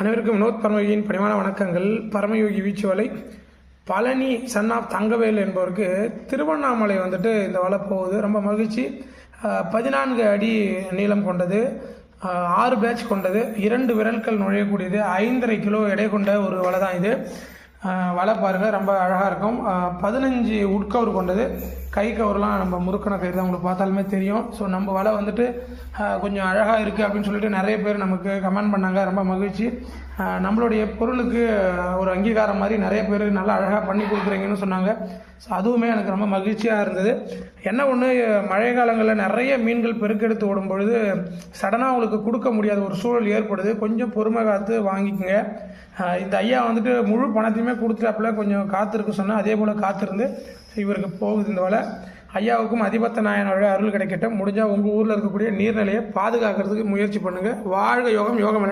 அனைவருக்கும் வினோத் பரமயோகியின் பணிவான வணக்கங்கள். பரமயோகி வீச்சு வலை பழனி சன் ஆஃப் தங்கவேல் என்பவருக்கு திருவண்ணாமலை வந்துட்டு இந்த வலை போகுது. ரொம்ப மகிழ்ச்சி. பதினான்கு அடி நீளம் கொண்டது. ஆறு பேட்ச் கொண்டது. இரண்டு விரல்கள் நுழையக்கூடியது. ஐந்தரை கிலோ எடை கொண்ட ஒரு வலை தான் இது வலை பாருங்கள் ரொம்ப அழகாக இருக்கும். பதினஞ்சு உட்கவர் கொண்டது. கை கவர்லாம் நம்ம முறுக்கின கயிறு தான் உங்களுக்கு பார்த்தாலுமே தெரியும். ஸோ நம்ம வலை வந்துட்டு கொஞ்சம் அழகாக இருக்குது அப்படின்னு சொல்லிட்டு நிறைய பேர் நமக்கு கமெண்ட் பண்ணாங்க. ரொம்ப மகிழ்ச்சி. நம்மளுடைய பொருளுக்கு ஒரு அங்கீகாரம் மாதிரி நிறைய பேர் நல்லா அழகாக பண்ணி கொடுக்குறீங்கன்னு சொன்னாங்க. ஸோ அதுவுமே எனக்கு ரொம்ப மகிழ்ச்சியாக இருந்தது. என்ன ஒன்று மழை காலங்களில் நிறைய மீன்கள் பெருக்கெடுத்து ஓடும் பொழுது சடனாக அவங்களுக்கு கொடுக்க முடியாத ஒரு சூழல் ஏற்படுது. கொஞ்சம் பொறுமை காத்து வாங்கிக்கோங்க. இந்த ஐயா வந்துட்டு முழு பணத்தையுமே கொடுத்துட்டாப்புல. கொஞ்சம் காத்திருக்க சொன்னால் அதே போல் காத்திருந்து இவருக்கு போகுது இந்த வேலை. ஐயாவுக்கும் அதிபத்த நாயனோட அருள் கிடைக்கட்டும். முடிஞ்சால் உங்கள் ஊரில் இருக்கக்கூடிய நீர்நிலையை பாதுகாக்கிறதுக்கு முயற்சி பண்ணுங்கள் வாழ்க யோகம் யோகம்